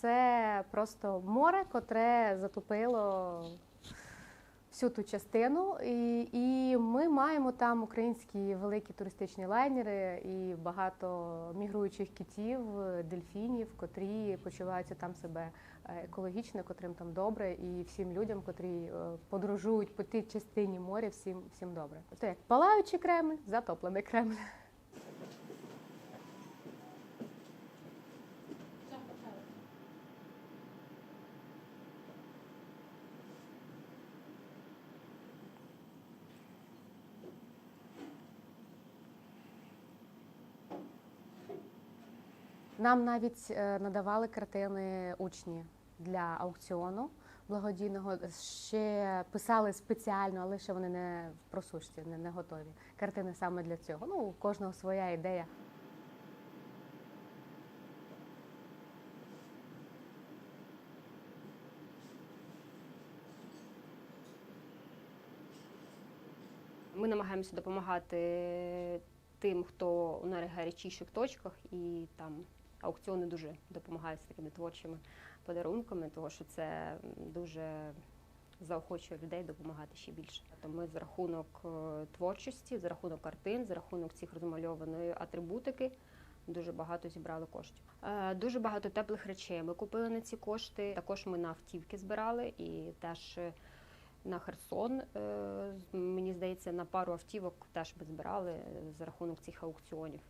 Це просто море, котре затопило всю ту частину. І, і ми маємо там українські великі туристичні лайнери і багато мігруючих китів, дельфінів, котрі почуваються там себе е, екологічно, котрим там добре, і всім людям, котрі е, подорожують по тій частині моря, всім, всім добре. Тобто як палаючий Кремль, затоплений Кремль. Нам навіть е, надавали картини учні для аукціону благодійного. Ще писали спеціально, але ще вони не в просушці, не, не готові. Картини саме для цього. Ну, у кожного своя ідея. Ми намагаємося допомагати тим, хто у найгарячіших точках, і там аукціони дуже допомагають з такими творчими подарунками, тому що це дуже заохочує людей допомагати ще більше. То ми за рахунок е, творчості, за рахунок картин, за рахунок цих розмальованої атрибутики. Дуже багато зібрали коштів. Е, Дуже багато теплих речей ми купили на ці кошти. Також ми на автівки збирали і теж е, на Херсон. Мені здається, на пару автівок теж ми збирали за рахунок цих аукціонів.